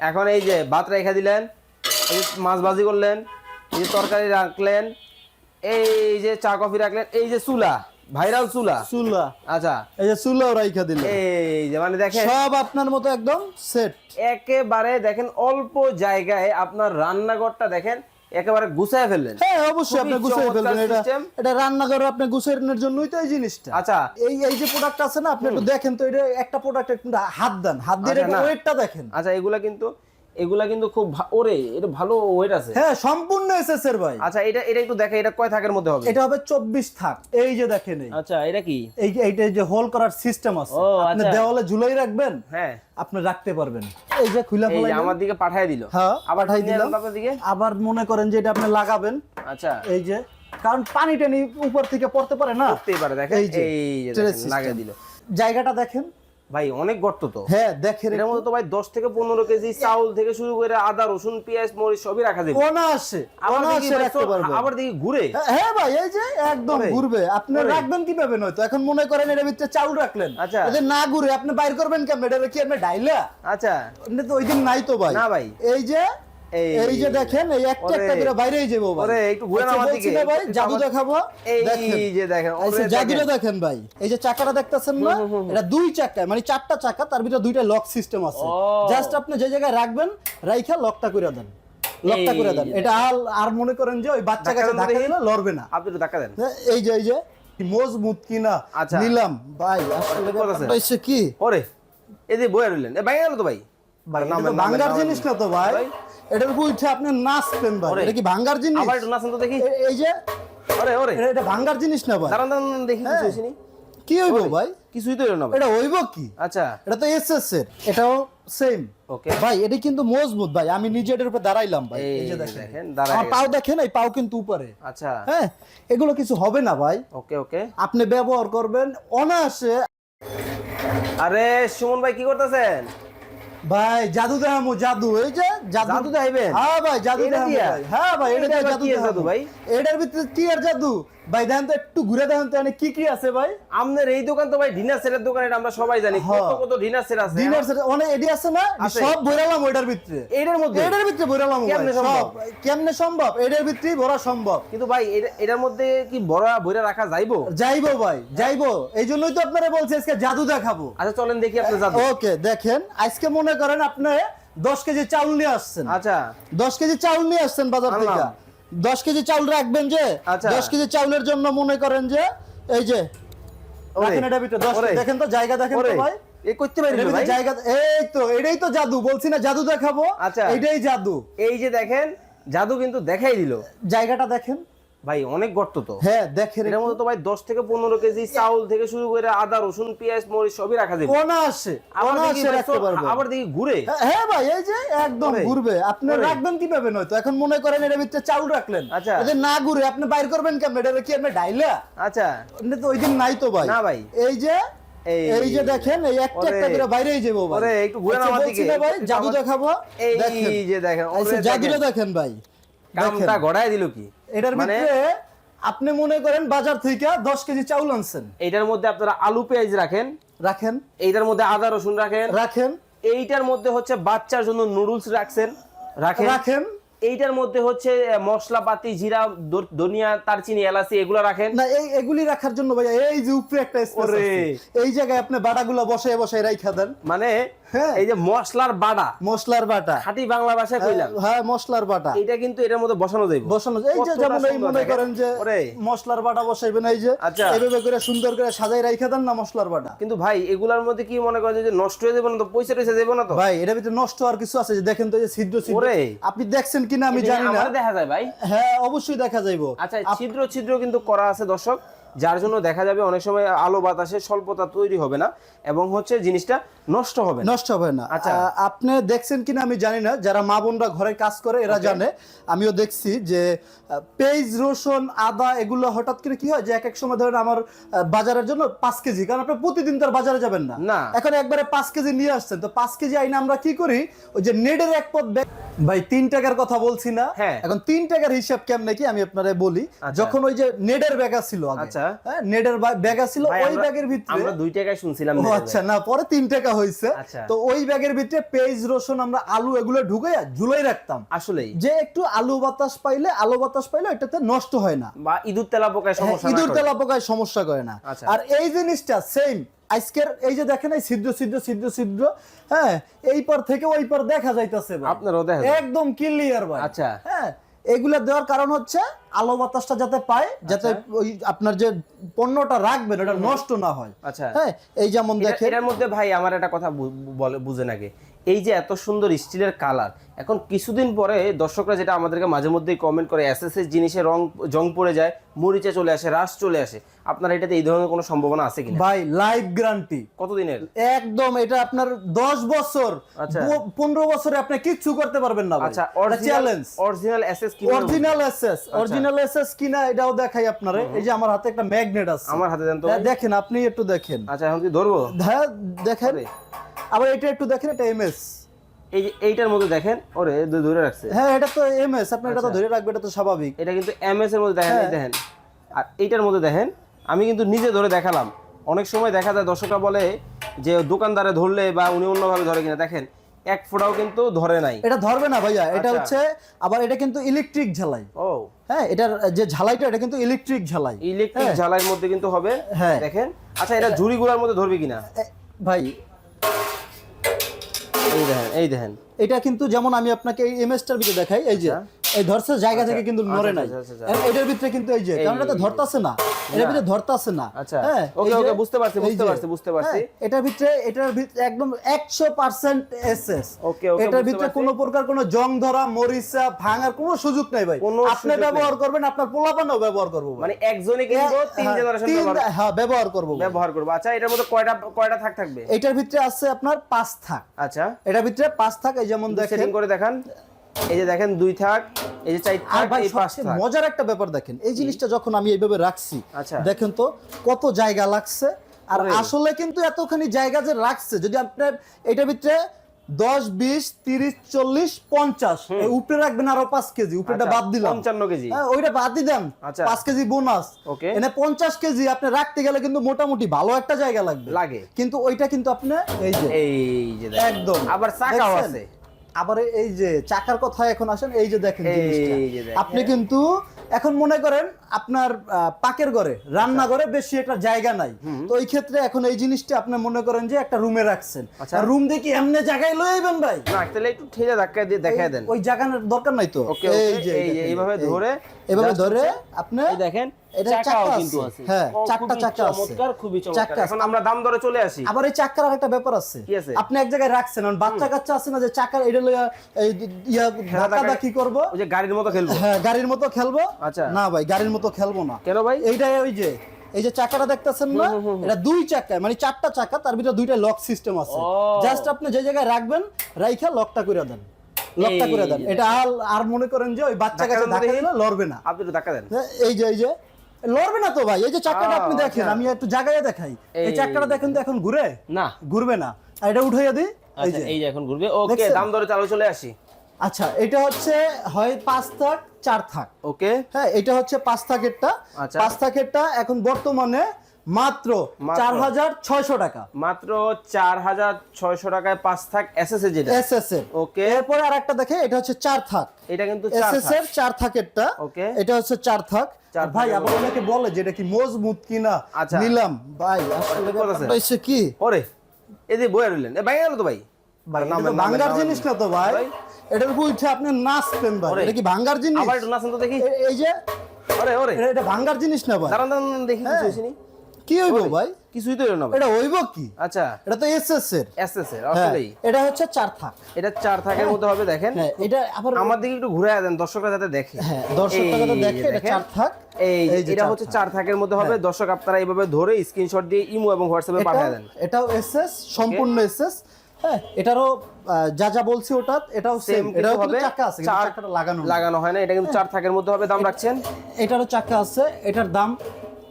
এখন এই যে ভাত রেখে দিলেন এই মাছ ভাজি করলেন এই যে তরকারি রাখলেন এই যে চা কফি রাখলেন এই যে চুলা ভাইরাল চুলা। চুলা। আচ্ছা। এই যে চুলাও রাইখা দিলেন। এই যে মানে দেখেন সব আপনার মতো একদম সেট একেবারে দেখেন অল্প জায়গায় আপনার রান্নাঘরটা দেখেন একেবারে গুছায় ফেললেন। হ্যাঁ অবশ্যই আপনি গুছিয়ে ফেলবেন। এটা এটা রান্নাঘরে আপনি গুছানোর জন্যই তো এই জিনিসটা। আচ্ছা। এই এই যে প্রোডাক্ট আছে না আপনি একটু দেখেন তো এটা একটা প্রোডাক্ট একটু হাত দেন। হাত দিয়ে আচ্ছা, ওয়েটটা দেখেন। আচ্ছা এগুলা কিন্তু এগুলা কিন্তু খুব ওরে এটা ভালো ওয়েট আছে। হ্যাঁ সম্পূর্ণ এসএসএর ভাই। আচ্ছা এটা এটা একটু দেখে এটা কয় থাকের মধ্যে হবে? এটা হবে চব্বিশ থাক। এই যে দেখেন এই। আচ্ছা এটা কি? এই যে এইটা যে হোল করার সিস্টেম আছে। আপনি আচ্ছা। দেওয়ালে ঝুলাই রাখবেন হ্যাঁ। আপনি রাখতে পারবেন। এই যে খুলে এই আমার দিকে পাঠায় দিল। হ্যাঁ আবার পাঠাই নিয়ে দিলাম। আপনার দিকে। আবার মনে করেন যে এটা আপনি লাগাবেন। আচ্ছা। এই যে কারণ পানি টানি উপর থেকে পড়তে পারে না। করতেই পারে দেখেন। এই যে, লাগিয়ে। দিল। জায়গাটা দেখেন। ভাই অনেক গর্ত তো। হ্যাঁ দেখেন এর মধ্যে তো ভাই দশ থেকে পনেরো কেজি চাউল থেকে শুরু করে আদা রসুন পেঁয়াজ মরিচ সবই রাখা যাবে। কোনা আসে কোন আসে রাখতে পারবে আবার দেখি ঘুরে। হ্যাঁ, হ্যাঁ ভাই এই যে একদম ঘুরবে। আপনি। রাখবেন কীভাবে নয়তো এখন মনে করেন এর ভিতরে চাউল রাখলেন। আচ্ছা। যদি না ঘুরে আপনি বাইর করবেন কেমনে? এটা কি আপনি ডাইলা? আচ্ছা। এটা তো ওই দিন নাই তো ভাই। না ভাই। এই যে এই- যে দেখেন এই একটা। একটা করে বাইরেই যাব ভাই। ওরে, একটু ঘুরে আচ্ছা, আমার দিকে। ভাই জাদু দেখাবো এই যে দেখেন আচ্ছা, ওরে জাদুটা দেখেন। ভাই এই যে চাকাটা দেখতেছেন না এটা দুই চাকা মানে চারটা চাকা তার ভিতরে দুইটা লক সিস্টেম আছে। জাস্ট আপনি যে জায়গায় রাখবেন রাইখা লকটা করে দেন। লকটা করে দেন। এটা আর- আর মনে করেন যে ওই বাচ্চা কাছে ধাক্কা দিলে লড়বে না। আপনি একটু ধাক্কা দেন। হ্যাঁ, এই যে এই যে মজবুত কিনা আচ্ছা। নিলাম। ভাই আসলে হচ্ছে কি? ওরে এই যে বইয়া রইলেন। এ ভেঙে গেল তো ভাই? ভাঙ্গার জিনিস না তো ভাই। এটার উপর উঠে আপনি নাচবেন ভাই। এটা কি ভাঙ্গার জিনিস? আবার একটু নাচেন তো দেখি। এই যে ওরে ওরে। এটা- ভাঙ্গার জিনিস না ভাই। দাঁড়ান দাঁড়ান দেখি কিছু হয়েছে নি? কি হইব ভাই? কিছুই তো না এটা হইব কি? আচ্ছা। এটা তো এসএস এর। এটাও সেম ওকে ভাই এটা কিন্তু মজবুত ভাই। আমি নিজে এটার উপর দাঁড়াইলাম ভাই। এই যে দেখেন, পাও দেখেন এই পাও কিন্তু উপরে। আচ্ছা। হ্যাঁ এগুলো কিছু হবে না ভাই। ওকে ওকে আপনি ব্যবহার করবেন অনায়াসে। আরে সুমন ভাই কি করতেছেন? ভাই জাদু দেখামু জাদু এই যে জাদু জাদু দেখাইবেন? হ্যাঁ ভাই জাদু দেখামু? হ্যাঁ ভাই এটা জাদু জাদু ভাই? এটার ভিতরে কি আর জাদু ভাই দেখেন তো একটু ঘুরে দেখেন তো এখানে কি কি আছে ভাই? আমাদের এই দোকান তো ভাই ডিনার সেটের দোকান এটা আমরা সবাই জানি। হ্যাঁ। কত কত ডিনার সেট আছে? ডিনার সেট অনেক এডি আছে না? সব বইরালাম ওইটার ভিতরে। এটার মধ্যে? এটার ভিতরে ভাই কেমনে সম্ভব? কেমনে সম্ভব? এটার ভিতরেই ভরা সম্ভব। কিন্তু ভাই এটার মধ্যে কি বড় বইরা রাখা যাইবো? যাইবো ভাই যাইবো। এই জন্যই তো আপনারা বলছি আজকে জাদু দেখাবো। আচ্ছা চলেন দেখি আপনি জাদু। ওকে দেখেন আজকে মনে করেন আপনি দশ কেজি চাউল নিয়ে আসছেন। আচ্ছা। দশ কেজি চাউল নিয়ে আসছেন বাজার। থেকে। দশ কেজি চাউল রাখবেন যে আচ্ছা। দশ কেজি চাউলের জন্য মনে করেন যে এই যে এটা ভিতরে। দেখেন তো জায়গা দেখেন তো ভাই করতে পারি ভাই জায়গা এই তো এটাই তো জাদু বলছি না জাদু দেখাবো আচ্ছা। এটাই জাদু এই যে দেখেন জাদু কিন্তু দেখাই দিল জায়গাটা দেখেন ভাই অনেক গর্ত তো। হ্যাঁ দেখেন এর মধ্যে তো ভাই দশ থেকে পনেরো কেজি চাউল থেকে শুরু করে আদা রসুন পেঁয়াজ মরিচ সবই রাখা যাবে। কোনা কোনা আসে রাখতে পারবেন আবার দেখি ঘুরে। হ্যাঁ, হ্যাঁ ভাই এই যে একদম ঘুরবে। আপনি। রাখবেন কীভাবে নয়তো? এখন মনে করেন এর ভিতরে চাউল রাখলেন। আচ্ছা। যদি না ঘুরে আপনি বাইর করবেন কেমন? এটা কি আপনি ডাইলা? আচ্ছা। এটা তো ওই দিন নাই তো ভাই। না ভাই। এই যে এই- যে দেখেন এই একটা। একটা করে বাইরেই যাব ভাই। ওরে, একটু ঘুরে আচ্ছা, আমার দিকে। না ভাই জাদু দেখাবো? এই দেখেন। যে দেখেন আচ্ছা জাদুটা। দেখেন। ভাই। কামটা গড়ায় দিল কি? এটার মানে ভিতরে আপনি মনে করেন বাজার থেকে দশ কেজি চাউল আনছেন। এইটার মধ্যে আপনারা আলু পেঁয়াজ রাখেন। রাখেন। এইটার মধ্যে আদা রসুন রাখেন। রাখেন। এইটার মধ্যে হচ্ছে বাচ্চার জন্য নুডলস রাখছেন। রাখেন। রাখেন। এইটার মধ্যে হচ্ছে মশলাপাতি জিরা ধনিয়া তারচিনি এলাচি এগুলো রাখেন? না এই এগুলি রাখার জন্য ভাই এই যে উপরে একটা স্পেস আছে। এই জায়গায় আপনি বাটাগুলো বসে বসে রাইখা দেন। মানে হ্যাঁ। এই যে মশলার বাড়া মশলার বাটা। খাঁটি বাংলা ভাষায় কইলাম। হ্যাঁ মশলার বাটা। এটা কিন্তু এটার মধ্যে বসানো যাইব। বসানো এই যে যেমন এই মনে করেন যে মশলার বাটা বসাইবেন এই যে আচ্ছা। এইভাবে করে সুন্দর করে সাজাই রাইখা দেন না মশলার বাটা? কিন্তু ভাই এগুলার মধ্যে কি মনে করেন যে নষ্ট হয়ে যাবে না তো? পয়সা টয়সা যাবে না তো? ভাই এটার ভিতরে নষ্ট আর কিছু আছে? যে দেখেন তো এই যে ছিদ্র ছিদ্র। আপনি দেখছেন কিনা আমি জানি না। দেখা যায় ভাই। হ্যাঁ অবশ্যই দেখা যাইবো। আচ্ছা ছিদ্র ছিদ্র কিন্তু করা আছে দর্শক। যার জন্য দেখা যাবে অনেক সময় আলো বাতাসে স্বল্পতা তৈরি হবে না এবং হচ্ছে জিনিসটা নষ্ট হবে নষ্ট হবে না। আচ্ছা। আপনি দেখছেন কিনা আমি জানি না। যারা মা বোনরা ঘরে কাজ করে এরা জানে। আমিও দেখছি যে পেঁয়াজ রসুন আদা এগুলো হঠাৎ করে কি হয় যে এক এক সময় ধরেন আমার বাজারের জন্য পাঁচ কেজি কারণ আপনি প্রতিদিন তো আর বাজারে যাবেন না। এখন একবারে পাঁচ কেজি নিয়ে আসছেন তো পাঁচ কেজি আইনে আমরা কি করি ওই যে নেডের এক পথ ভাই তিন টাকার কথা বলছি না হ্যাঁ। এখন তিন টাকার হিসাব কেমনে কি আমি আপনারে বলি আচ্ছা। যখন ওই যে নেডের ব্যাগা ছিল আচ্ছা। হ্যাঁ নেডের ব্যাগা ছিল ওই ব্যাগের ভিতরে আমরা দুই টাকায় শুনছিলাম ও আচ্ছা না পরে তিন টাকা হয়েছে আচ্ছা। তো ওই ব্যাগের ভিতরে পেঁয়াজ রসুন আমরা আলু এগুলো ঢুকে ঝুলাই রাখতাম আসলে যে একটু আলু বাতাস পাইলে আলু বাতাস পাইলে এটাতে নষ্ট হয় না বা ইঁদুর তেলা পোকায় হ্যাঁ, সমস্যা না ইঁদুর তেলা পোকায় সমস্যা করে না আচ্ছা। আর এই জিনিসটা সেম আজকের এই যে দেখেন এই ছিদ্র ছিদ্র ছিদ্র ছিদ্র হ্যাঁ এই পার থেকে ওই পার দেখা যাইতেছে ভাই। আপনারও দেখা। একদম ক্লিয়ার ভাই আচ্ছা। হ্যাঁ এগুলা দেওয়ার কারণ হচ্ছে আলো বাতাসটা যাতে পায় যাতে ওই আপনার যে পণ্যটা রাখবেন ওটা নষ্ট না হয় আচ্ছা। হ্যাঁ এই যেমন দেখেন এটার মধ্যে ভাই আমার একটা কথা বলে বুঝেন আগে এই যে এত সুন্দর স্টিলের কালার এখন কিছুদিন পরে দর্শকরা যেটা আমাদেরকে মাঝে মধ্যেই কমেন্ট করে এস এস জিনিসের রং জং পড়ে যায় মরিচে চলে আসে রাস চলে আসে আপনার এটাতে এই ধরনের কোনো সম্ভাবনা আছে কিনা? ভাই লাইফ গ্যারান্টি কতদিনের? একদম এটা আপনার দশ বছর আচ্ছা। প- পনেরো বছরে আপনি কিচ্ছু করতে পারবেন না আচ্ছা চ্যালেঞ্জ অরিজিনাল এসএস কি অরিজিনাল এসএস আচ্ছা। অরিজিনাল এসএস কিনা এটাও দেখাই আপনারে। এই যে আমার হাতে একটা ম্যাগনেট আছে। আমার হাতে দেন তো। দেখেন আপনি একটু দেখেন। আচ্ছা এখন কি ধরবো? হ্যাঁ দেখেন। আবার এটা একটু দেখেন এটা এমএস এই যে এইটার মধ্যে দেখেন ওরে ধরে রাখছে। হ্যাঁ এটা তো এমএস আপনি এটা তো আচ্ছা। ধরে রাখবেন এটা তো স্বাভাবিক। এটা কিন্তু এমএস এর মধ্যে দেখেন হ্যাঁ। দেখেন। আর এইটার মধ্যে দেখেন আমি কিন্তু নিজে ধরে দেখালাম। অনেক সময় দেখা যায় দর্শকরা বলে যে দোকানদারে ধরলে বা উনি অন্যভাবে ধরে কিনা। দেখেন এক ফোঁটাও কিন্তু ধরে নাই। এটা ধরবে না ভাইয়া এটা আচ্ছা। হচ্ছে আবার এটা কিন্তু ইলেকট্রিক ঝালাই। ও। হ্যাঁ এটার যে ঝালাইটা এটা কিন্তু ইলেকট্রিক ঝালাই। ইলেকট্রিক ঝালাইয়ের মধ্যে কিন্তু হবে হ্যাঁ। দেখেন। আচ্ছা এটা ঝুড়িগুলোর মধ্যে ধরবে কিনা? ভাই। এই দেখেন এই দেখেন। এটা কিন্তু যেমন আমি আপনাকে এই এমএসটার ভিতরে দেখাই এই যে এই ধরছে জায়গা থেকে কিন্তু নড়ে নাই। আচ্ছা, আচ্ছা, আচ্ছা। আর এটার ভিতরে কিন্তু এই যে কারণ এটা ধরতাছে না। এটার ভিতরে ধরতাছে না। আচ্ছা। হ্যাঁ ওকে, ওকে, বুঝতে পারছি, বুঝতে পারছি, বুঝতে পারছি। হ্যাঁ, এটার ভিতরে এটার ভিতরে একদম 100% এসএস। ওকে, ওকে, এটার ভিতরে কোনো প্রকার কোনো জং ধরা মরিচা ভাঙার কোনো সুযোগ নাই ভাই। আপনি ব্যবহার করবেন আপনার পোলাপানও ব্যবহার করব। মানে একজনে কিনবো তিন হ্যাঁ, জেনারেশন তিন- ব্যবহার হ্যাঁ ব্যবহার করব। ব্যবহার করব। আচ্ছা এটার মধ্যে কয়টা কয়টা থাক থাকবে? এটার ভিতরে আছে আপনার পাঁচ থাক। আচ্ছা। এটার ভিতরে পাঁচ থাক এই যেমন দেখেন। করে দেখান। এই যে দেখেন দুই থাক এই যে আর থাক এই পাঁচ থাক। মজার একটা ব্যাপার দেখেন এই জিনিসটা যখন আমি এইভাবে রাখছি আচ্ছা। দেখেন তো কত জায়গা লাগছে। আর আসলে কিন্তু এতখানি জায়গা যে রাখছে যদি আপনার এটার ভিতরে দশ বিশ তিরিশ চল্লিশ পঞ্চাশ উপরে রাখবেন আরও পাঁচ কেজি উপরেটা আচ্ছা, বাদ দিলাম। 55 কেজি। হ্যাঁ, ওইটা বাদ দিলাম। আচ্ছা। পাঁচ কেজি বোনাস এনে পঞ্চাশ কেজি আপনি রাখতে গেলে কিন্তু মোটামুটি ভালো একটা জায়গা লাগবে। লাগে। কিন্তু ওইটা কিন্তু আপনি এই যে এই যে একদম। আবার চাকাও আছে। আবার এই যে চাকার কথা এখন আসেন এই যে দেখেন। আপনি কিন্তু এখন মনে করেন আপনার পাকের ঘরে রান্নাঘরে বেশি একটা জায়গা নাই। তো এই ক্ষেত্রে এখন এই জিনিসটা আপনি মনে করেন যে একটা রুমে রাখছেন। আচ্ছা। রুম দিয়ে কি এমনি জায়গায় লয়ে আইবেন ভাই। না তাহলে একটু ঠেলে ধাক্কা দিয়ে দেখায় দেন। ওই জায়গার দরকার নাই তো। এই যে এইভাবে ধরে এভাবে ধরে আপনি এই দেখেন এটা চাকা কিন্তু আছে। আছে। হ্যাঁ, চারটা চাকা আছে। চমৎকার খুবই চমৎকার। এখন আমরা দাম দরে চলে আসি। আবার এই চাকার একটা ব্যাপার আছে। আপনি এক জায়গায় রাখছেন এখন বাচ্চা কাচ্চা আছে না যে চাকার এটা লইয়া ইয়া ধাক্কা কি করব? ওই যে গাড়ির মতো খেলব? হ্যাঁ গাড়ির মতো খেলব। আচ্ছা। না ভাই গাড়ির মতো খেলব না। কেন ভাই? এইটা ওই যে এই যে চাকাটা দেখতেছেন না এটা দুই চাকা মানে চারটা চাকা তার ভিতরে দুইটা লক সিস্টেম আছে। জাস্ট আপনি যে জায়গায় রাখবেন রাইখা লকটা করে দেন। লকটা করে দেন। এটা আর মনে করেন যে ওই বাচ্চা কাছে ধাক্কা দিলে লড়বে না। আপনি ধাক্কা দেন। হ্যাঁ, এই যে এই যে লড়বে না তো ভাই এই যে চাকাটা আপনি দেখেন আচ্ছা। আমি একটু জায়গায় দেখাই। এই চাকাটা দেখেন তো এখন ঘুরে? না। ঘুরবে না। এটা উঠাইয়া দিই এই আচ্ছা যে। এই যে এখন ঘুরবে। ওকে দাম দরে চালু চলে আসি। আচ্ছা এটা হচ্ছে হয় পাঁচ থাক চার থাক। ওকে। হ্যাঁ এটা হচ্ছে পাঁচ থাকেরটা। আচ্ছা। পাঁচ থাকেরটা এখন বর্তমানে মাত্র। চার হাজার ছয়শো টাকা। মাত্র চার হাজার ছয়শো টাকায় পাঁচ থাক এসএস এর যেটা। এস এস এর। ওকে। এরপরে আর একটা দেখে এটা হচ্ছে চার থাক। এটা কিন্তু এস এস এর চার থাকেরটা ওকে। এটা হচ্ছে চার থাক। ভাই আবার অনেকে বলে কি মজবুত কিনা? আচ্ছা। নিলাম। ভাই আসলে কি? ওরে এই যে বইয়া রইলেন। এ ভেঙে গেল তো ভাই? ভাঙ্গার জিনিস না তো ভাই। এটার উপর উঠে আপনি নাচতেন ভাই। এটা কি ভাঙ্গার জিনিস? আবার একটু নাচেন তো দেখি। এই যে। ওরে ওরে। এটা- এটা ভাঙ্গার জিনিস না ভাই। দাঁড়ান দাঁড়ান দেখি কিছু হ্যাঁ। কি হইব ভাই? কিছুই তো না এটা হইব কি? আচ্ছা। এটা তো এস এস এর। এসএস এর হ্যাঁ, আসলেই এটা হচ্ছে চার থাক। এটা চার থাকের মধ্যে হবে দেখেন। হ্যাঁ এটা আবার আমার দিকে একটু ঘুরে দেন দর্শকরা যাতে দেখে। হ্যাঁ দর্শকরা যাতে দেখে এটা চার থাক। এই এটা হচ্ছে চার থাকের মধ্যে হবে দর্শক আপনারা এইভাবে ধরে স্ক্রিনশট দিয়ে ইমো এবং হোয়াটসঅ্যাপে পাঠিয়ে দেন। এটাও এসএস সম্পূর্ণ এসএস হ্যাঁ এটারও যা যা বলছি ওটা এটাও সেম এটাও হবে। চাকা আছে চাকাটা লাগানো লাগানো হয় না এটা কিন্তু চার থাকের মধ্যে হবে দাম রাখছেন। এটারও চাকা আছে এটার দাম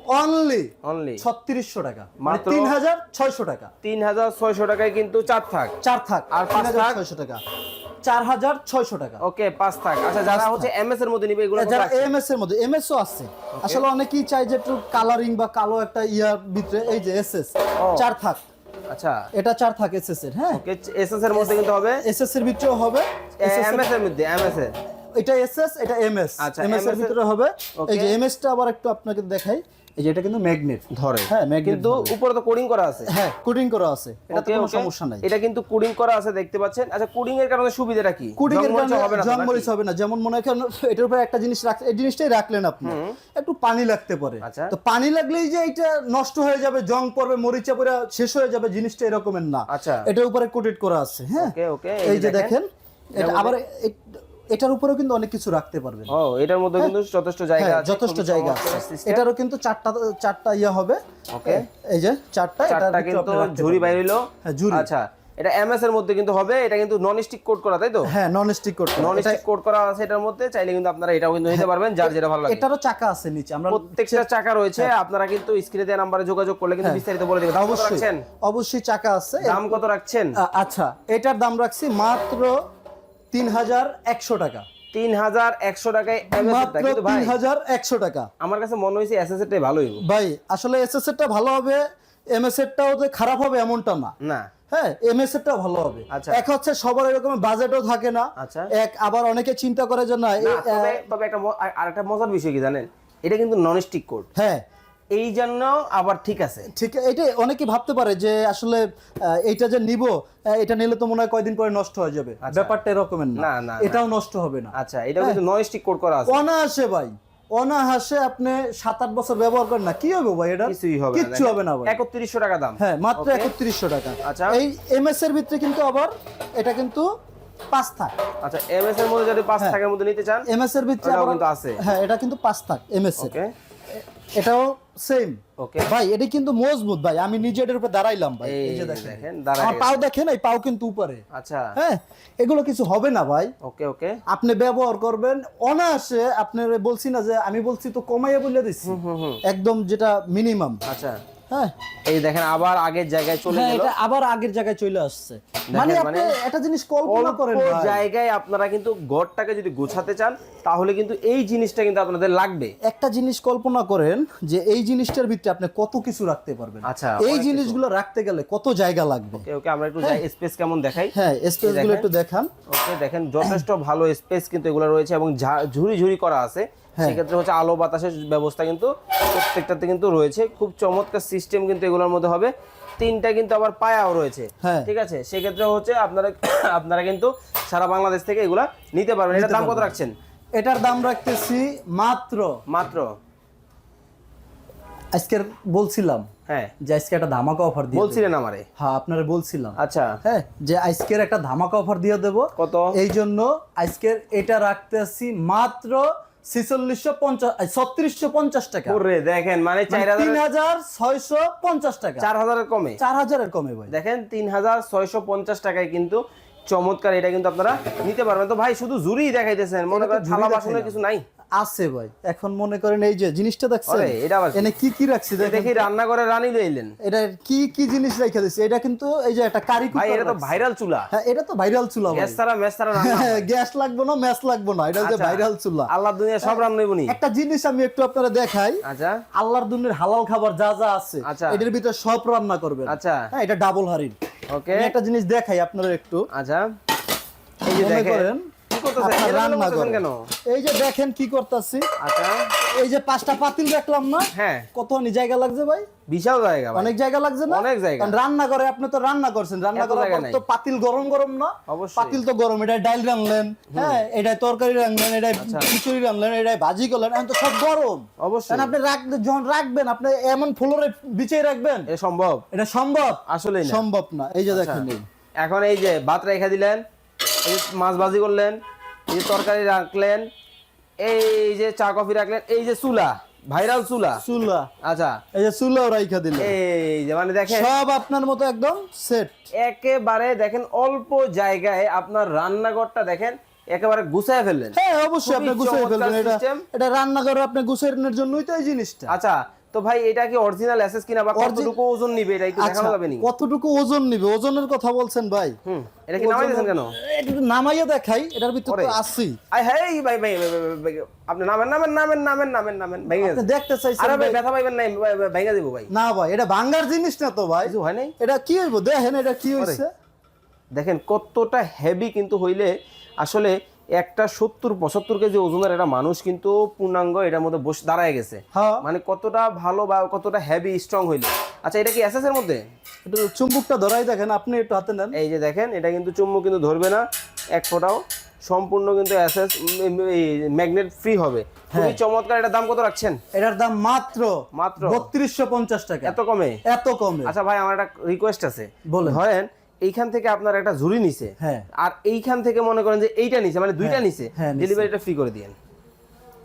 অনলি অনলি ছত্রিশশো টাকা। মানে মাত্র- তিন হাজার ছয়শো টাকা। তিন হাজার ছয়শো টাকায় কিন্তু চার থাক। চার থাক। আর পাঁচ থাক? ছয়শো টাকা। চার হাজার ছয়শো টাকা। ওকে পাঁচ থাক। আচ্ছা যারা হচ্ছে এমএস এর মধ্যে নিবে এগুলো যারা? এমএস এর মধ্যে এমএস ও আছে। আসলে অনেকেই চাই যে একটু কালারিং বা কালো একটা ইয়ার ভিতরে এই যে এসএস ও। চার থাক। আচ্ছা। এটা চার থাক এসএস এর হ্যাঁ? ওকে এসএস এর মধ্যে কিন্তু হবে? এসএস এর ভিতরেও হবে। SS এর- এমএস এর মধ্যে এমএস এর। এটা এসএস এটা এমএস আচ্ছা, এমএস এর ভিতরে হবে। এই যে এমএস টা আবার একটু আপনাকে দেখাই। এই যে এটা কিন্তু ম্যাগনেট ধরে। হ্যাঁ ম্যাগনেট কিন্তু উপরে তো কোডিং করা আছে। হ্যাঁ কোডিং করা আছে। এটা তো কোনো সমস্যা নাই। এটা কিন্তু কোডিং করা আছে দেখতে পাচ্ছেন। আচ্ছা কোডিং এর কারণে সুবিধাটা কি? কুডিং এর কারণে জং মরিচ হবে না যেমন মনে করেন এটার উপরে একটা জিনিস রাখ এই জিনিসটাই রাখলেন আপনি। একটু পানি লাগতে পারে। আচ্ছা। তো পানি লাগলেই যে এটা নষ্ট হয়ে যাবে জং পড়বে মরিচা পড়ে শেষ হয়ে যাবে জিনিসটা এরকমের না। আচ্ছা। এটার উপরে কোটেড করা আছে হ্যাঁ। ওকে ওকে এই যে দেখেন। এটা আবার এটার উপরেও কিন্তু অনেক কিছু রাখতে পারবেন। ও এটার মধ্যে কিন্তু যথেষ্ট জায়গা হ্যাঁ আছে যথেষ্ট জায়গা আছে। এটারও কিন্তু চারটা চারটা ইয়া হবে। ওকে। এই যে চারটা ভিতরে কিন্তু ঝুরি। বাইরে হলো হ্যাঁ ঝুরি আচ্ছা এটা এমএস এর মধ্যে কিন্তু হবে এটা কিন্তু নন স্টিক কোড করা তাই তো? হ্যাঁ নন স্টিক করতে নন স্টিক কোড করা আছে এটার মধ্যে চাইলে কিন্তু আপনারা এটাও কিন্তু নিতে পারবেন যার যেটা ভালো লাগে। এটারও চাকা আছে নিচে। আমরা প্রত্যেকটা চাকা রয়েছে আপনারা কিন্তু স্ক্রিনে দেওয়া নাম্বারে যোগাযোগ করলে কিন্তু বিস্তারিত বলে দেবে দাম কত হ্যাঁ। অবশ্যই অবশ্যই চাকা আছে। দাম কত রাখছেন? আচ্ছা এটার দাম রাখছি মাত্র তিন হাজার একশো টাকা। তিন হাজার একশো টাকায় তিন হাজার একশো টাকা। আমার কাছে মনে হয়েছে ভালোই ভাই আসলে এস ভালো হবে এম এস এরটাও যে খারাপ হবে এমনটা না। না। হ্যাঁ এম এস ভালো হবে। আচ্ছা। এক হচ্ছে সবার এরকম বাজেটও থাকে না। আচ্ছা। এক আবার অনেকে চিন্তা করে যে না তবে একটা আরেকটা মজার বিষয় কি জানেন? এটা কিন্তু নন স্টিক কোড হ্যাঁ। এই জন্য আবার ঠিক আছে। ঠিক এটা অনেকে ভাবতে পারে যে আসলে এটা যে নিব এটা নিলে তো মনে হয় কয়দিন পরে নষ্ট হয়ে যাবে। ব্যাপারটা এরকমের না, না এটাও নষ্ট হবে না। আচ্ছা এটা কিন্তু নন স্টিক কোড করা আছে। অনায়াসে ভাই অনাহাসে আপনি সাত আট বছর ব্যবহার করেন না। কি হবে ভাই এটা? কিছুই হবে কিচ্ছু হবে না ভাই। একত্রিশশো টাকা দাম। হ্যাঁ মাত্র. একত্রিশশো টাকা। আচ্ছা। এই এমএস এর ভিতরে কিন্তু আবার এটা কিন্তু পাঁচ থাক আচ্ছা এমএস এর মধ্যে যদি পাঁচ হ্যাঁ। টাকার মধ্যে নিতে চান এমএস এর ভিতরে কিন্তু আছে। হ্যাঁ এটা কিন্তু পাঁচ থাক এমএস এর। ওকে এটাও সেম ওকে ভাই এটা কিন্তু মজবুত ভাই আমি নিজে এটার উপরে দাঁড়াইলাম ভাই। এই যে দেখেন আমার পাও দেখেন এই পাও কিন্তু উপরে। আচ্ছা। হ্যাঁ এগুলো কিছু হবে না ভাই। ওকে ওকে আপনি ব্যবহার করবেন অনায়াসে আপনার বলছি না যে আমি বলছি তো কমাইয়া বলে দিচ্ছি একদম যেটা মিনিমাম আচ্ছা। হ্যাঁ। এই দেখেন আবার আগের জায়গায় চলে হ্যাঁ গেল। এটা আবার আগের জায়গায় চলে আসছে। মানে আপনি মানে একটা জিনিস কল্পনা করেন ভাই। জায়গায় আপনারা কিন্তু ঘরটাকে যদি গোছাতে চান তাহলে কিন্তু এই জিনিসটা কিন্তু আপনাদের লাগবে। একটা জিনিস কল্পনা করেন যে এই জিনিসটার ভিতরে আপনি কত কিছু রাখতে পারবেন। আচ্ছা, এই জিনিসগুলো রাখতে গেলে কত জায়গা লাগবে? ওকে ওকে আমরা একটু স্পেস কেমন দেখাই। হ্যাঁ একটু দেখান। ওকে দেখেন যথেষ্ট ভালো স্পেস কিন্তু এগুলো রয়েছে এবং ঝা- ঝুরি ঝুরি করা আছে। হ্যাঁ। সেক্ষেত্রে হচ্ছে আলো বাতাসের ব্যবস্থা কিন্তু প্রত্যেকটাতে কিন্তু রয়েছে। খুব চমৎকার সিস্টেম কিন্তু এগুলোর মধ্যে হবে। তিনটা কিন্তু আবার পায়াও রয়েছে। হ্যাঁ। ঠিক আছে? সেক্ষেত্রে হচ্ছে আপনারা আপনারা কিন্তু সারা বাংলাদেশ থেকে এগুলা নিতে পারবেন। এটার দাম কত রাখছেন? এটার দাম রাখতেছি মাত্র মাত্র। আজকের বলছিলাম হ্যাঁ। যে আজকে একটা ধামাকা অফার দিয়ে। বলছিলেন আমারে। হ্যাঁ আপনারা বলছিলাম। আচ্ছা। হ্যাঁ যে আজকের একটা ধামাকা অফার দিয়ে দেব। কত? এই জন্য আজকের এটা রাখতে রাখতেছি মাত্র ছিচল্লিশশো পঞ্চাশ ছত্রিশশো পঞ্চাশ টাকা। ওরে দেখেন মানে তিন হাজার ছয়শো পঞ্চাশ টাকা। চার হাজারের কমে। চার হাজারের কমে ভাই। দেখেন তিন হাজার ছয়শো পঞ্চাশ টাকায় কিন্তু চমৎকার এটা কিন্তু আপনারা নিতে পারবেন। তো ভাই শুধু জুরি দেখাইতেছেন মনে করেন থালা বাসনের কিছু নাই? আছে ভাই। এখন মনে করেন এই যে জিনিসটা দেখছেন? এটা? এনে কি কি রাখছি দেখি রান্নাঘরে রানী লইলেন? এটা কি কি জিনিস রেখে দিছি? এটা কিন্তু এই যে একটা কারি ভাই এটা তো ভাইরাল চুলা। হ্যাঁ এটা তো ভাইরাল চুলা ভাই। গ্যাস ছাড়া ম্যাচ ছাড়া রান্না গ্যাস লাগবে না ম্যাচ লাগবে না। এটা হচ্ছে আচ্ছা। ভাইরাল চুলা। আল্লাহ দুনিয়া সব রান্না হইবনি একটা জিনিস আমি একটু আপনারা দেখাই। আচ্ছা। আল্লাহর দুনিয়ার হালাল খাবার যা যা আছে আচ্ছা। এটার ভিতরে সব রান্না করবেন। আচ্ছা। হ্যাঁ এটা ডাবল হাড়ির। ওকে। একটা জিনিস দেখাই আপনারা একটু। আচ্ছা। এই যে দেখেন। কি করতেছেন? রান্না করেন। কেন? এই যে দেখেন কি করতেছি। আচ্ছা। এই যে পাঁচটা পাতিল রাখলাম না? হ্যাঁ। কতখানি জায়গা লাগছে ভাই? বিশাল জায়গা অনেক জায়গা লাগছে না? অনেক জায়গা। রান্না করে আপনি তো রান্না করছেন। রান্না করার পর তো পাতিল গরম গরম না? পাতিল তো গরম এটা ডাল হ্যাঁ এটা তরকারি রান্নলেন এটা আচ্ছা। খিচুড়ি এটা ভাজি করলেন এখন তো সব গরম। অবশ্যই। আপনি রাখতে যখন রাখবেন আপনি এমন ফ্লোরে বিছিয়ে রাখবেন। সম্ভব। এটা সম্ভব? আসলে সম্ভব না। এই যে আচ্ছা। দেখেন। এখন এই যে ভাত রেখে দিলেন এই যে মাছ ভাজি করলেন এই যে তরকারি রাখলেন এই যে চা কফি রাখলেন এই যে চুলা ভাইরাল চুলা। চুলা। আচ্ছা। এই যে চুলাও রাইখা দিলেন। এই যে মানে দেখেন সব আপনার মতো একদম সেট একেবারে দেখেন অল্প জায়গায় আপনার রান্নাঘরটা দেখেন একেবারে গুছায় ফেললেন। হ্যাঁ অবশ্যই আপনি গুছিয়ে ফেলবেন। এটা এটা রান্নাঘরে আপনি গুছানোর জন্যই তো এই জিনিসটা। আচ্ছা তো ভাই এটা কি অরিজিনাল অ্যাসেস কিনা বা কতটুকু ওজন নিবে এটা একটু দেখানো যাবে নি আচ্ছা, কতটুকু ওজন নিবে? ওজনের কথা বলছেন ভাই। হুম এটা কি নামাই দিয়েছেন কেন? একটু নামাইয়া দেখাই এটার ভিতরে তো আছি। আই হ্যাঁ ভাই ভাই ভাই, ভাই, ভাই, ভাই, আপনি নামেন নামেন নামেন নামেন নামেন নামেন ভেঙে আপনি দেখতে চাইছেন আরে ভাই ভাই? ব্যথা পাইবেন নাই ভাই, ভাই, ভেঙে দিব ভাই। না ভাই এটা ভাঙ্গার জিনিস না তো ভাই। কিছু হয় নাই? এটা কি হইব? দেখেন এটা কি হইছে। দেখেন কতটা হেভি কিন্তু হইলে আসলে একটা সত্তর পঁচাত্তর কেজি ওজনের একটা মানুষ কিন্তু পূর্ণাঙ্গ এটার মধ্যে বসে দাঁড়ায় গেছে। হ্যাঁ। মানে কতটা ভালো বা কতটা হেভি স্ট্রং হইলে। আচ্ছা এটা কি এসএস এর মধ্যে? একটু চুম্বুকটা ধরাই দেখেন আপনি একটু হাতে নেন। এই যে দেখেন এটা কিন্তু চুম্বক কিন্তু ধরবে না। এক ফোটাও। সম্পূর্ণ কিন্তু এসএস ম্যাগনেট ফ্রি হবে। খুবই চমৎকার। এটার দাম কত রাখছেন? এটার দাম মাত্র মাত্র। বত্রিশশো পঞ্চাশ টাকা। এত কমে? এত কমে। আচ্ছা ভাই আমার একটা রিকোয়েস্ট আছে। বলেন। ধরেন এইখান থেকে আপনার একটা ঝুড়ি নিছে। হ্যাঁ। আর এইখান থেকে মনে করেন যে এইটা নিছে মানে দুইটা নিছে। হ্যাঁ, ডেলিভারিটা ফ্রি করে দিয়েন।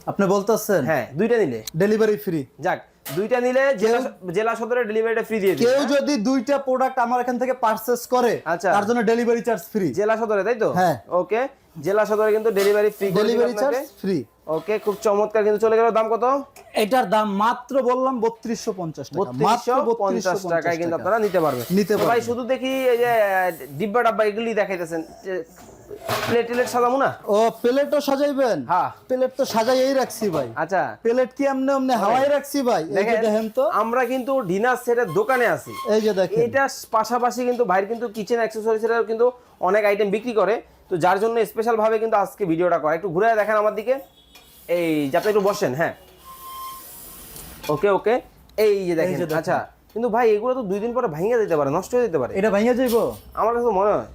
আপনি বলতেছেন? হ্যাঁ দুইটা নিলে। ডেলিভারি ফ্রি যাক দুইটা নিলে জেলা জেলা সদরে ডেলিভারিটা ফ্রি দিয়ে কেউ যদি দুইটা প্রোডাক্ট আমার এখান থেকে পারচেজ করে আচ্ছা। তার জন্য ডেলিভারি চার্জ ফ্রি জেলা সদরে তাই তো? হ্যাঁ। ওকে জেলা সদরে কিন্তু delivery free delivery charge free okay খুব চমৎকার কিন্তু চলে গেল। দাম কত? এটার দাম মাত্র বললাম বত্রিশশো পঞ্চাশ টাকা। মাত্র বত্রিশশো পঞ্চাশ টাকায় কিন্তু আপনারা নিতে পারবেন। নিতে তো ভাই শুধু দেখি এই যে ডিব্বা ডাব্বা এগুলি দেখাইতেছেন। প্লেট টেলেট সাজামু না? ও প্লেটও সাজাইবেন? হ্যাঁ। প্লেট তো সাজাইই রাখছি ভাই। আচ্ছা। প্লেট কি এমনি এমনি হাওয়াই রাখছি ভাই? এই দেখেন দেখেন তো। আমরা কিন্তু ডিনার সেটের দোকানে আছি। এই যে দেখেন। এটা পাশাপাশি কিন্তু ভাইয়ের কিন্তু কিচেন অ্যাক্সেসরিজের কিন্তু অনেক আইটেম বিক্রি করে। তো যার জন্য স্পেশালভাবে কিন্তু আজকে ভিডিওটা করা। একটু ঘুরে দেখেন আমার দিকে। এই যাতে একটু বসেন হ্যাঁ। ওকে ওকে। এই যে দেখেন। আচ্ছা। কিন্তু ভাই এগুলো তো দুই দিন পরে ভাঙিয়ে দিতে পারে নষ্ট হয়ে যেতে পারে। এটা ভাঙিয়ে যাইবো? আমার কাছে তো মনে হয়।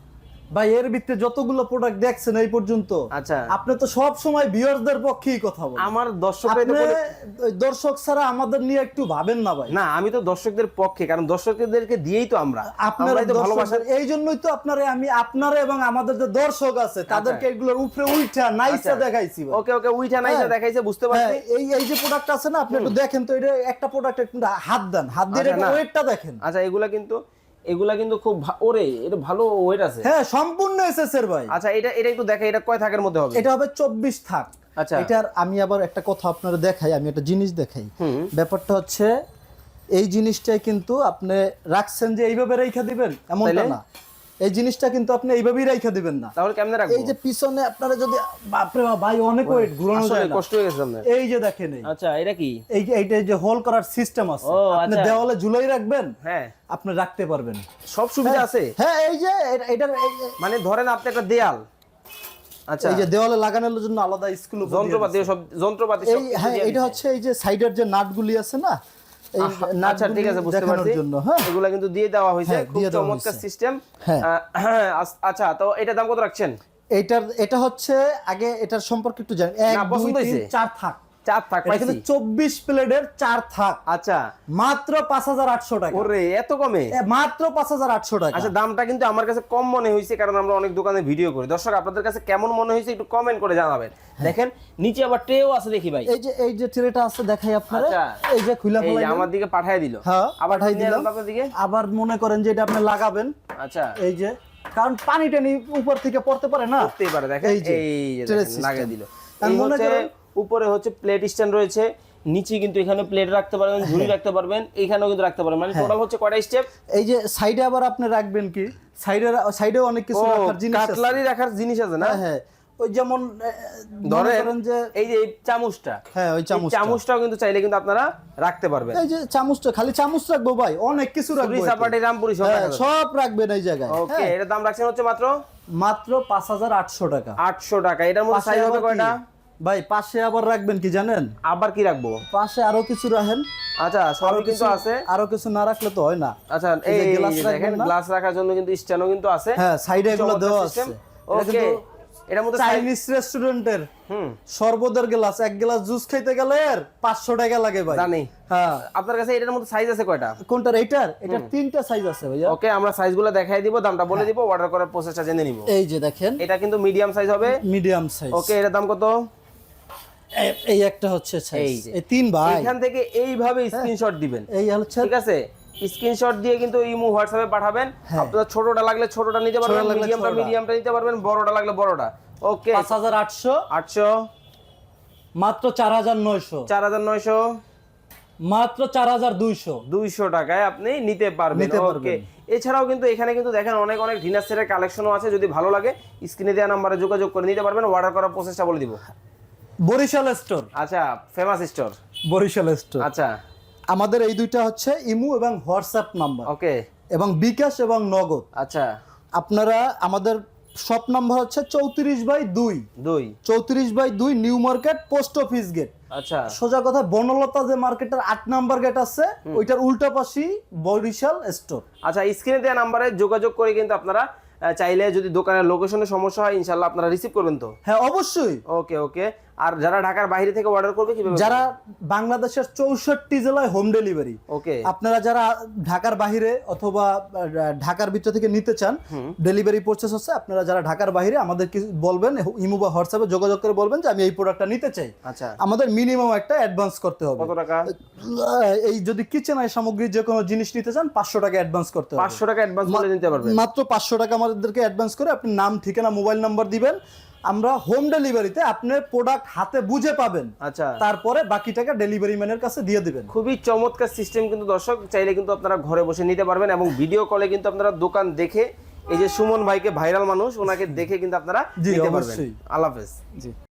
ভাই এর ভিতরে যতগুলো প্রোডাক্ট দেখছেন এই পর্যন্ত আচ্ছা। আপনি তো সব সময় ভিউয়ারদের পক্ষেই কথা বলেন। আমার আপনি দর্শক ছাড়া আমাদের নিয়ে একটু ভাবেন না ভাই। না আমি তো দর্শকদের পক্ষে কারণ দর্শকদেরকে দিয়েই তো আমরা। আপনার তো ভালোবাসা এই জন্যই তো আপনারে আমি আপনারে এবং আমাদের যে দর্শক আছে তাদেরকে এগুলোর উপরে উইঠা নাইসা আচ্ছা। দেখাইছি ওকে ওকে উইটা নাইটা হ্যাঁ। দেখাইছে বুঝতে হ্যাঁ, পারছি এই এই যে প্রোডাক্ট আছে না আপনি একটু দেখেন তো এটা একটা প্রোডাক্ট একটু হাত দেন। হাত দিয়ে আচ্ছা। ওয়েটটা দেখেন। আচ্ছা এগুলা কিন্তু এগুলা কিন্তু খুব ওরে এটা ভালো ওয়েট আছে। হ্যাঁ সম্পূর্ণ এসএস এর ভাই। আচ্ছা এটা এটা একটু দেখা এটা কয় থাকের মধ্যে হবে? এটা হবে চব্বিশ থাক। আচ্ছা। এটার আমি আবার একটা কথা আপনারা দেখাই আমি একটা জিনিস দেখাই। ব্যাপারটা হচ্ছে এই জিনিসটাই কিন্তু আপনি রাখছেন যে এইভাবে রেখা দিবেন এমনটা না। এই জিনিসটা কিন্তু আপনি এইভাবেই রেখা দিবেন না। তাহলে কেমনে রাখব? এই যে পিছনে আপনারা যদি বাপরে বাপ, ভাই অনেক ওয়েট ঘুরানো যায় না। কষ্ট হয়ে গেছে আপনার। এই যে দেখেন এই। আচ্ছা এটা কি? এই যে এইটা যে হোল করার সিস্টেম আছে। আপনি আচ্ছা। দেওয়ালে ঝুলাই রাখবেন হ্যাঁ। আপনি রাখতে পারবেন। সব সুবিধা আছে? হ্যাঁ এই যে এটা- মানে ধরেন আপনি একটা দেয়াল। আচ্ছা। এই যে দেওয়ালে লাগানোর জন্য আলাদা স্কুল যন্ত্রপাতি সব যন্ত্রপাতি সব এই হ্যাঁ এটা হচ্ছে এই যে সাইডের যে নাটগুলি আছে না আচ্ছা ঠিক আছে বুঝতে পারছি। হ্যাঁ। এগুলা কিন্তু দিয়ে দেওয়া হয়েছে হ্যাঁ, খুব চমৎকার সিস্টেম হ্যাঁ। হ্যাঁ আচ্ছা তো এটা দাম কত রাখছেন? এটার এটা হচ্ছে আগে এটার সম্পর্কে একটু জানেন এক দুই তিন চার থাক। চার থাক কিন্তু পাইছি চব্বিশ প্লেটের চার থাক। আচ্ছা। মাত্র পাঁচ হাজার আটশো টাকা। ওরে এত কমে? মাত্র পাঁচ হাজার আটশো টাকা। আচ্ছা দামটা কিন্তু আমার কাছে কম মনে হয়েছে কারণ আমরা অনেক দোকানে ভিডিও করি। দর্শক আপনাদের কাছে কেমন মনে হয়েছে একটু কমেন্ট করে জানাবেন। দেখেন নিচে আবার ট্রেও আছে দেখি ভাই। এই যে এই যে ট্রেটা আছে দেখাই আপনারা। আচ্ছা। এই যে খুলে এই আমার দিকে পাঠায় দিল। হ্যাঁ আবার দিলাম। এলাম দিকে। আবার মনে করেন যে এটা আপনি লাগাবেন। আচ্ছা। এই যে কারণ পানি টানি উপর থেকে পড়তে পারে না? করতেই পারে দেখেন। এই যে। লাগিয়ে দিল। মনে করেন- উপরে হচ্ছে প্লেট স্ট্যান্ড রয়েছে নিচে কিন্তু এখানে প্লেট রাখতে পারবেন ঝুড়ি হ্যাঁ। রাখতে পারবেন এখানেও কিন্তু রাখতে পারবেন। মানে টোটাল হচ্ছে কয়টা স্টেপ এই যে সাইডে আবার আপনি রাখবেন কি? সাইডে সাইডেও অনেক কিছু রাখার জিনিস আছে। কাটলারি রাখার জিনিস আছে না? হ্যাঁ হ্যাঁ। ওই যেমন ধরেন যে এই যে চামচটা। হ্যাঁ ওই চামচ চামচটাও কিন্তু চাইলে কিন্তু আপনারা রাখতে পারবেন। এই যে চামচটা খালি চামচ রাখব ভাই অনেক কিছু রাখব সাপাটি রামপুরি সব হ্যাঁ, সব রাখবেন এই জায়গায়। ওকে হ্যাঁ, এটার দাম রাখছেন হচ্ছে মাত্র? মাত্র পাঁচ হাজার আটশো টাকা। আটশো টাকা। এটার মধ্যে সাইজ হবে? কয়টা? ভাই পাশে আবার রাখবেন কি জানেন? আবার কি রাখব? পাশে আরও কিছু রাখেন। আচ্ছা সবই কিন্তু কিছু- আছে। আরও কিছু না রাখলে তো হয় না। আচ্ছা এই এই যে যে glass দেখেন রাখবেন না? গ্লাস রাখার জন্য কিন্তু স্ট্যান্ডও কিন্তু আছে। হ্যাঁ সাইডে এগুলো দেওয়া আছে। ওকে এটার মধ্যে চাইনিজ রেস্টুরেন্টের হুম। সর্বদের গ্লাস এক গ্লাস জুস খাইতে গেলে পাঁচশো টাকা লাগে ভাই। জানি। হ্যাঁ। আপনার কাছে এটার মধ্যে সাইজ আছে কয়টা? কোনটার? এইটার? এটার তিনটা সাইজ আছে ভাইয়া। ওকে আমরা সাইজগুলো দেখাই দিব দামটা বলে দিব অর্ডার করার প্রসেসটা জেনে নিব। এই যে দেখেন। এটা কিন্তু মিডিয়াম সাইজ হবে। মিডিয়াম সাইজ ওকে এটার দাম কত? এই একটা হচ্ছে এই সাইজ এই তিন ভাই। এখান থেকে এইভাবে স্ক্রিনশট দিবেন। এই হচ্ছে ঠিক আছে? স্ক্রিনশট দিয়ে কিন্তু ইমো হোয়াটসঅ্যাপে পাঠাবেন। হ্যাঁ। আপনার ছোটটা লাগলে ছোটটা নিতে পারবেন মিডিয়ামটা মিডিয়ামটা নিতে পারবেন বড়টা লাগলে বড়টা। ওকে পাঁচ হাজার আটশো। আটশো। মাত্র চার হাজার নয়শো। চার হাজার নয়শো। মাত্র চার হাজার দুইশো। দুইশো টাকায় আপনি নিতে পারবেন। ওকে এছাড়াও কিন্তু এখানে কিন্তু দেখেন অনেক অনেক ডিনার সেটের কালেকশনও আছে। যদি ভালো লাগে স্ক্রিনে দেওয়া নাম্বারে যোগাযোগ করে নিতে পারবেন। অর্ডার করার প্রসেসটা বলে দিব। বরিশাল স্টোর। আচ্ছা ফেমাস স্টোর বরিশাল স্টোর। আচ্ছা। আমাদের এই দুইটা হচ্ছে ইমু এবং হোয়াটসঅ্যাপ নাম্বার। ওকে। এবং বিকাশ এবং নগদ। আচ্ছা। আপনারা আমাদের শপ নাম্বার হচ্ছে চৌত্রিশ বাই দুই। দুই। চৌত্রিশ বাই দুই new market post office gate. আচ্ছা। সোজা কথা বনলতা যে মার্কেটের আট নাম্বার গেট আছে ওইটার উল্টা পাশেই বরিশাল স্টোর। আচ্ছা স্ক্রিনে দেওয়া নাম্বারে যোগাযোগ করে কিন্তু আপনারা চাইলে যদি দোকানের লোকেশনের সমস্যা হয় ইনশাল্লাহ আপনারা রিসিভ করবেন তো? হ্যাঁ অবশ্যই। ওকে ওকে। আর যারা ঢাকার বাইরে থেকে অর্ডার করবে কীভাবে যারা বাংলাদেশের চৌষট্টি জেলায় হোম ডেলিভারি ওকে। আপনারা যারা ঢাকার বাইরে অথবা ঢাকার ভিতর থেকে নিতে চান ডেলিভারি প্রসেস হচ্ছে আপনারা যারা ঢাকার বাইরে আমাদের কি বলবেন ইমো বা হোয়াটসঅ্যাপে যোগাযোগ করে বলবেন যে আমি এই প্রোডাক্টটা নিতে চাই। আচ্ছা। আমাদের মিনিমাম একটা অ্যাডভান্স করতে হবে। কত টাকা? এই যদি কিচেন আই সামগ্রী যে কোনো জিনিস নিতে চান পাঁচশো টাকা অ্যাডভান্স করতে হবে। পাঁচশো টাকা অ্যাডভান্স বলে নিতে পারবেন। মাত্র পাঁচশো টাকা আমাদেরকে অ্যাডভান্স করে আপনি নাম ঠিকানা মোবাইল নাম্বার দিবেন। আমরা হোম ডেলিভারিতে আপনার প্রোডাক্ট হাতে বুঝে পাবেন। আচ্ছা। তারপরে বাকি টাকা ডেলিভারি ম্যানের কাছে দিয়ে দিবেন। খুবই চমৎকার সিস্টেম কিন্তু দর্শক চাইলে কিন্তু আপনারা ঘরে বসে নিতে পারবেন এবং ভিডিও কলে কিন্তু আপনারা দোকান দেখে এই যে সুমন ভাইকে ভাইরাল মানুষ ওনাকে দেখে কিন্তু আপনারা নিতে পারবেন। আল্লাহ হাফেজ। জি।